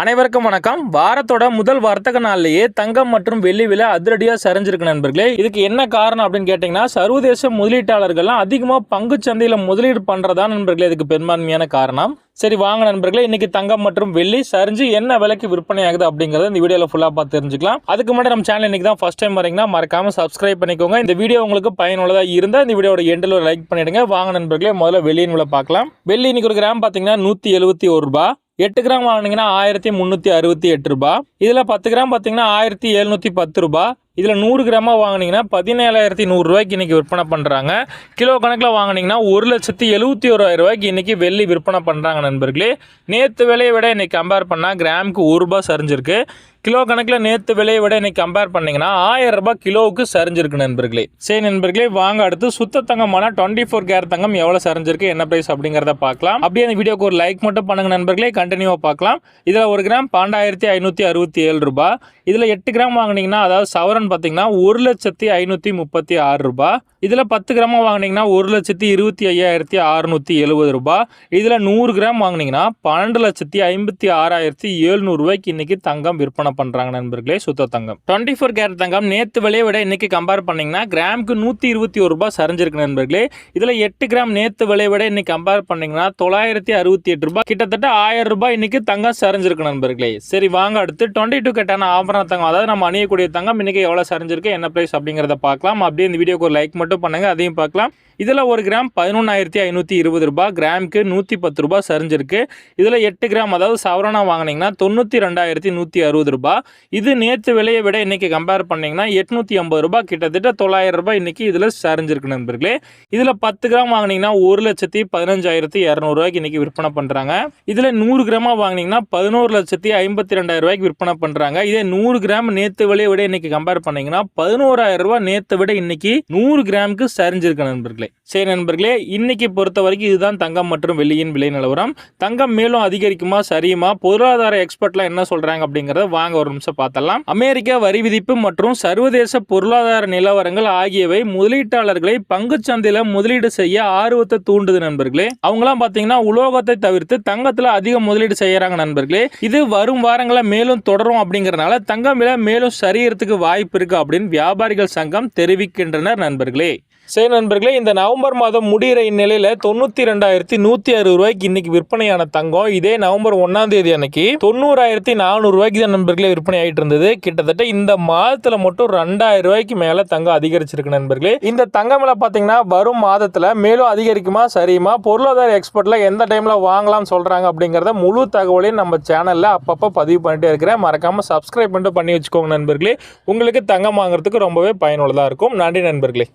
அனைவருக்கும் வணக்கம். வாரத்தோட முதல் வர்த்தக நாள்லயே தங்கம் மற்றும் வெள்ளி விலை அதிரடியா சரிஞ்சிருக்கு நண்பர்களே. இதுக்கு என்ன காரணம் அப்படின்னு கேட்டீங்கன்னா சர்வதேச முதலீட்டாளர்கள்லாம் அதிகமா பங்கு சந்தையில முதலீடு பண்ணுறதா நண்பர்களே இதுக்கு பெரும்பான்மையான காரணம். சரி வாங்க நண்பர்களே இன்னைக்கு தங்கம் மற்றும் வெள்ளி சரிஞ்சு என்ன விலைக்கு விற்பனை ஆகுது அப்படிங்கறத இந்த வீடியோல ஃபுல்லா பார்த்து தெரிஞ்சுக்கலாம். அதுக்கு முன்னாடி நம்ம சேனல் இன்னைக்கு தான் ஃபர்ஸ்ட் டைம் வரீங்கன்னா மறக்காம சப்ஸ்கிரைப் பண்ணிக்கோங்க. இந்த வீடியோ உங்களுக்கு பயனுள்ளதா இருந்தா இந்த வீடியோட எண்டில் ஒரு லைக் பண்ணிடுங்க. வாங்க நண்பர்களே முதல்ல வெள்ளியின் விலை பார்க்கலாம். வெள்ளி இன்னைக்கு ஒரு கிராம் பாத்தீங்கன்னா நூத்தி எழுபத்தி ஒரு ரூபாய். எட்டு கிராம் வாங்கினீங்கன்னா ஆயிரத்தி முந்நூற்றி அறுபத்தி எட்டு ரூபா. இதில் பத்து கிராம் பார்த்தீங்கன்னா ஆயிரத்தி எழுநூற்றி பத்து ரூபா. இதில் நூறு கிராமாக வாங்கினீங்கன்னா பதினேழாயிரத்தி நூறுரூவாய்க்கு இன்றைக்கி விற்பனை பண்ணுறாங்க கிலோ கணக்கில் வாங்கினீங்கன்னா ஒரு லட்சத்தி எழுபத்தி ஓராயிரரூவாய்க்கு இன்றைக்கி வெள்ளி விற்பனை பண்ணுறாங்க நண்பர்களே. நேற்று விலையை விட இன்றைக்கி கம்பேர் பண்ணால் கிராமுக்கு ஒரு ரூபா சரிஞ்சிருக்கு. கிலோ கணக்கில் நேற்று விலையை விட இன்றைக்கி கம்பேர் பண்ணிங்கன்னா ஆயிரம் ரூபாய் கிலோவுக்கு சரிஞ்சிருக்கு நண்பர்களே. சரி நண்பர்களே வாங்க அடுத்து சுத்த தங்கமான டுவெண்ட்டி ஃபோர் கேர் தங்கம் எவ்வளோ சரிஞ்சிருக்கு என்ன ப்ரைஸ் அப்படிங்கிறத பார்க்கலாம். அப்படியே அந்த வீடியோக்கு ஒரு லைக் மட்டும் பண்ணுங்க நண்பர்களே கண்டினியூவாக பார்க்கலாம். இதில் ஒரு கிராம் பன்னெண்டாயிரத்தி ஐநூற்றி அறுபத்தி ஏழு ரூபாய். இதில் எட்டு கிராம் வாங்கினீங்கன்னா அதாவது சவரன் பார்த்தீங்கன்னா ஒரு லட்சத்தி ஐநூற்றி முப்பத்தி ஆறு ரூபாய் இதில் பத்து கிராம் வாங்கினீங்கன்னா ஒரு லட்சத்தி இருபத்தி ஐயாயிரத்தி அறுநூற்றி எழுபது ரூபாய் இதில் நூறு கிராம் வாங்கினீங்கன்னா பன்னெண்டு லட்சத்தி ஐம்பத்தி ஆறாயிரத்தி எழுநூறுபாய்க்கு இன்னைக்கு தங்கம் விற்பனை பண்ணுறாங்க நண்பர்களே சுத்த தங்கம். டுவெண்ட்டி ஃபோர் கேரட் தங்கம் நேற்று விலையை விட இன்றைக்கி கம்பேர் பண்ணிங்கன்னா கிராமுக்கு நூற்றி இருபத்தி ஒரு ரூபாய் சரிஞ்சிருக்கு நண்பர்களே. இதில் எட்டு கிராம் நேற்று விலையை விட இன்றைக்கி கம்பேர் பண்ணீங்கன்னா தொள்ளாயிரத்தி அறுபத்தி எட்டு ரூபாய் கிட்டத்தட்ட ஆயிரம் ரூபாய் இன்றைக்கி தங்கம் சரிஞ்சிருக்கு நண்பர்களே. சரி வாங்க அடுத்து டுவெண்ட்டி டூ கேட்டான ஆபரண தங்கம் அதாவது நம்ம அணியக்கூடிய தங்கம் இன்னைக்கு எவ்வளோ சரிஞ்சிருக்கு என்ன ப்ரைஸ் அப்படிங்கிறத பார்க்கலாம். அப்படியே இந்த வீடியோக்கு ஒரு லைக் மட்டும் பண்ணுங்கள் அதையும் பார்க்கலாம். இதில் ஒரு கிராம் பதினொன்றாயிரத்தி ஐநூற்றி இருபது ரூபாய் கிராமுக்கு நூற்றி பத்து ரூபாய் சரிஞ்சிருக்கு. இதில் எட்டு கிராம் அதாவது சவரனா வாங்கினீங்கன்னா தொண்ணூற்றி ரெண்டாயிரத்தி நூற்றி அறுபது ரூபாய். இது நேற்று விலையை விட இன்றைக்கி கம்பேர் பண்ணிங்கன்னா எட்நூற்றி ஐம்பது ரூபாய். கிட்டத்தட்ட தொள்ளாயிரம் ரூபாய் இன்றைக்கி இதில் சரிஞ்சிருக்கு நண்பர்களே. இதில் பத்து கிராம் வாங்கினீங்கன்னா ஒரு லட்சத்தி பதினஞ்சாயிரத்தி இரநூறுவாய்க்கு இன்றைக்கி விற்பனை பண்ணுறாங்க இதில் நூறு கிராமாக வாங்கினீங்கன்னா பதினோரு லட்சத்தி ஐம்பத்தி ரெண்டாயிரம் ரூபாய்க்கு விற்பனை பண்ணுறாங்க இதே நூறு கிராம் நேற்று விலையை விட இன்னைக்கு கம்பேர் பண்ணீங்கன்னா பதினோராயிரம் ரூபாய் நேற்றை விட இன்னைக்கு நூறு கிராமுக்கு சரிஞ்சிருக்கு நண்பர்களே. சரி நண்பர்களே இன்னைக்கு பொறுத்த வரைக்கும் இதுதான் தங்கம் மற்றும் வெள்ளியின் விலை நிலவரம். தங்கம் மேலும் அதிகரிக்குமா சரியுமா? பொருளாதார எக்ஸ்பர்ட்லாம் என்ன சொல்றாங்க அப்படிங்கறத வாங்க ஒரு நிமிஷம் பார்த்தலாம் அமெரிக்கா வரி விதிப்பு மற்றும் சர்வதேச பொருளாதார நிலவரங்கள் ஆகியவை முதலீட்டாளர்களை பங்கு சந்தையில முதலீடு செய்ய ஆர்வத்தை தூண்டுது நண்பர்களே. அவங்களாம் பாத்தீங்கன்னா உலோகத்தை தவிர்த்து தங்கத்துல அதிக முதலீடு செய்யறாங்க நண்பர்களே. இது வரும் வாரங்களை மேலும் தொடரும் அப்படிங்கறதுனால தங்கம் விலை மேலும் சரியறதுக்கு வாய்ப்பு இருக்கு அப்படின்னு வியாபாரிகள் சங்கம் தெரிவிக்கின்றனர் நண்பர்களே. சரி நண்பர்களே இந்த நவம்பர் மாதம் முடிகிற இந்நிலையில தொண்ணூத்தி ரெண்டாயிரத்தி நூத்தி அறுபது ரூபாய்க்கு இன்னைக்கு விற்பனையான தங்கம். இதே நவம்பர் ஒன்னாம் தேதி அன்னைக்கு தொண்ணூறாயிரத்தி நானூறு ரூபாய்க்கு தான் நண்பர்களே விற்பனை ஆயிட்டு இருந்தது. கிட்டத்தட்ட இந்த மாதத்துல மட்டும் ரெண்டாயிரம் ரூபாய்க்கு மேல தங்கம் அதிகரிச்சிருக்கு நண்பர்களே. இந்த தங்கம் விலை பாத்தீங்கன்னா வரும் மாதத்துல மேலும் அதிகரிக்குமா சரியுமா? பொருளாதார எக்ஸ்பர்ட்ல எந்த டைம்ல வாங்கலாம் சொல்றாங்க அப்படிங்கறத முழு தகவலையும் நம்ம சேனல்ல அப்பப்போ பதிவு பண்ணிட்டே இருக்கிறேன். மறக்காம சப்ஸ்கிரைப் பண்ணிட்டு பண்ணி வச்சுக்கோங்க நண்பர்களே. உங்களுக்கு தங்கம் வாங்குறதுக்கு ரொம்பவே பயனுள்ளதா இருக்கும். நன்றி நண்பர்களே.